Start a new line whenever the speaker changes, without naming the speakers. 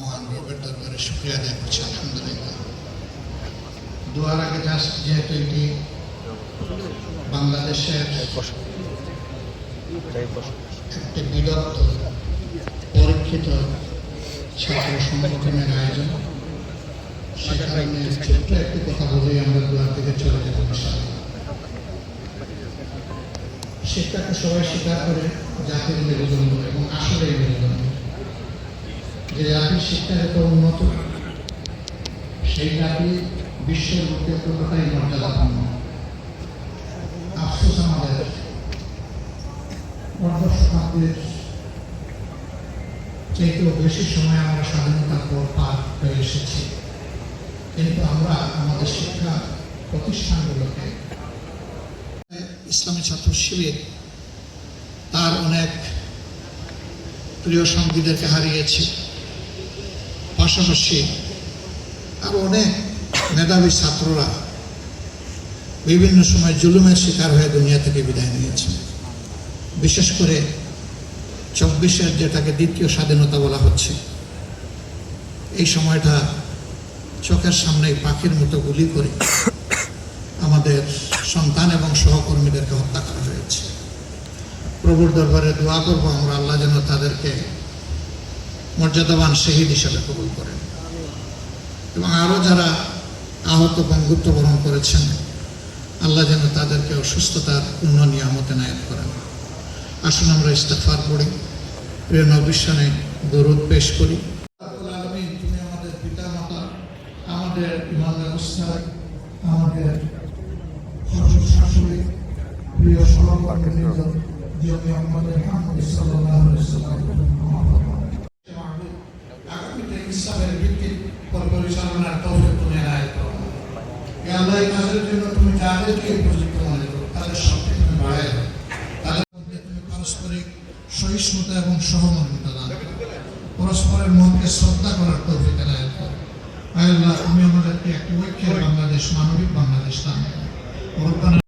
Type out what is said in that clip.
মহান রবের দরবারে শুক্রিয়া আদায় করছি, আলহামদুলিল্লাহ দোয়ার আগে যেহেতু এটি বাংলাদেশের একটি বিরক্ত পরীক্ষিত ছাত্র সংগঠনের আয়োজন, সে কারণে ছোট্ট একটি কথা বলেই আমরা দোয়ার থেকে চলে যাব। শিক্ষাকে সবাই স্বীকার করে, জাতির মেরুদণ্ড যে জাতির শিক্ষা এত উন্নত। সেই জাতি বিশ্বের বুকে পুরোটাই মর্যাদাপূর্ণ আফসোস আমাদের। পঞ্চাশ শতাব্দীর চাইতেও বেশি সময় আমরা স্বাধীনতার পর পার হয়ে এসেছি। কিন্তু আমরা আমাদের শিক্ষা প্রতিষ্ঠানগুলোকে ইসলামী ছাত্র শিবির তার অনেক প্রিয় সঙ্গীদেরকে হারিয়েছি। পাশাপাশি আরও অনেক মেধাবী ছাত্ররা বিভিন্ন সময় জুলুমের শিকার হয়ে দুনিয়া থেকে বিদায় নিয়েছে। বিশেষ করে চব্বিশের যেটাকে দ্বিতীয় স্বাধীনতা বলা হচ্ছে, এই সময়টা চোখের সামনে পাখির মতো গুলি করে আমাদের সন্তান এবং সহকর্মীদেরকে হত্যা করা হয়েছে। প্রভুর দরবারে দোয়া করব আমরা, আল্লাহ যেন তাদেরকে মর্যাদাবান শহীদ হিসেবে কবুল করেন। এবং আরও যারা আহত বঙ্গুত্ব বরণ করেছেন, আল্লাহ যেন তাদেরকে অসুস্থতার পূর্ণ নিয়ামতে নায়ক করেন। আসুন আমরা ইস্তফার পড়ি। প্রিয় নবিশ্বানে দরুদ পেশ করি। তুমি আমাদের পিতা মাতা আমাদের ইমান ব্যবস্থা আমাদের শ্বশুর শাশুড়ি, প্রিয় সহকর্মী আমাদের ইসলামের পরিচালনার তৌফিক তুমি এই কাজের জন্য তুমি যাদেরকে উপযুক্ত মনে করো, তাদের শক্তি তুমি বাড়ায় তাদের মধ্যে তুমি পারস্পরিক সহিষ্ণুতা এবং সহমর্মিতা দান পরস্পরের মনকে শ্রদ্ধা করার তৌফিক এনায়েত করো। আল্লাহ, তুমি আমাদেরকে একটি ঐক্যের বাংলাদেশ, মানবিক বাংলাদেশ দান করো।